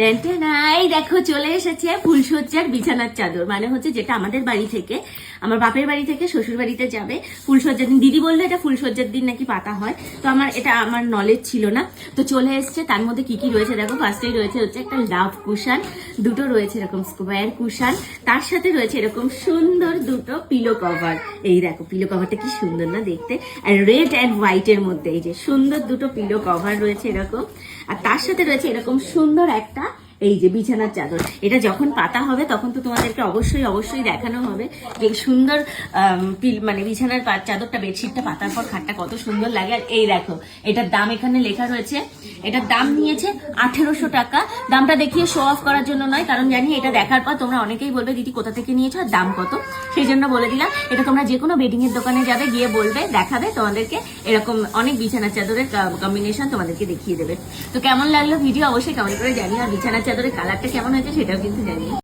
নাই, দেখো চলে এসেছে ফুলসজ্জার বিছানার চাদর। মানে হচ্ছে যেটা আমাদের বাড়ি থেকে, আমার বাপের বাড়ি থেকে শ্বশুর বাড়িতে যাবে ফুলসজ্জার দিন। দিদি বলল এটা ফুলসজ্জার দিন নাকি পাতা হয়, তো আমার এটা আমার নলেজ ছিল না। তো চলে এসেছে, তার মধ্যে কি কি রয়েছে দেখো? ফার্স্টেই রয়েছে হচ্ছে একটা লাভ কুশান দুটো রয়েছে এরকম স্কোয়ার কুশান তার সাথে রয়েছে এরকম সুন্দর দুটো পিলো কভার এই দেখো পিলো কভারটা কি সুন্দর না দেখতে? আর রেড অ্যান্ড হোয়াইটের মধ্যে এই যে সুন্দর দুটো পিলো কভার রয়েছে এরকম। আর তার সাথে রয়েছে এরকম সুন্দর একটা এই যে বিছানার চাদর। এটা যখন পাতা হবে, তখন তো তোমাদেরকে অবশ্যই অবশ্যই দেখানো হবে যে সুন্দর মানে বিছানার চাদরটা, বেডশিটটা, পাতার পর খাটটা কত সুন্দর লাগে। আর এই দেখো, এটার দাম এখানে লেখা রয়েছে। এটার দাম নিয়েছে আঠেরোশো টাকা। দামটা দেখিয়ে শো অফ করার জন্য নয়, কারণ জানি এটা দেখার পর তোমরা অনেকেই বলবে, দিদি, কোথা থেকে নিয়েছো? আর দাম কত? সেই জন্য বলে দিলাম, এটা তোমরা যে কোনো বেডিং এর দোকানে যাবে, গিয়ে বলবে, দেখাবে, তোমাদেরকে এরকম অনেক বিছানার চাদরের কম্বিনেশন তোমাদেরকে দেখিয়ে দেবে। তো কেমন লাগল ভিডিও? অবশ্যই কমেন্ট করে জানিও, আর বিছানার চাদরের কালারটা কেমন হয়েছে সেটাও কিন্তু জানিও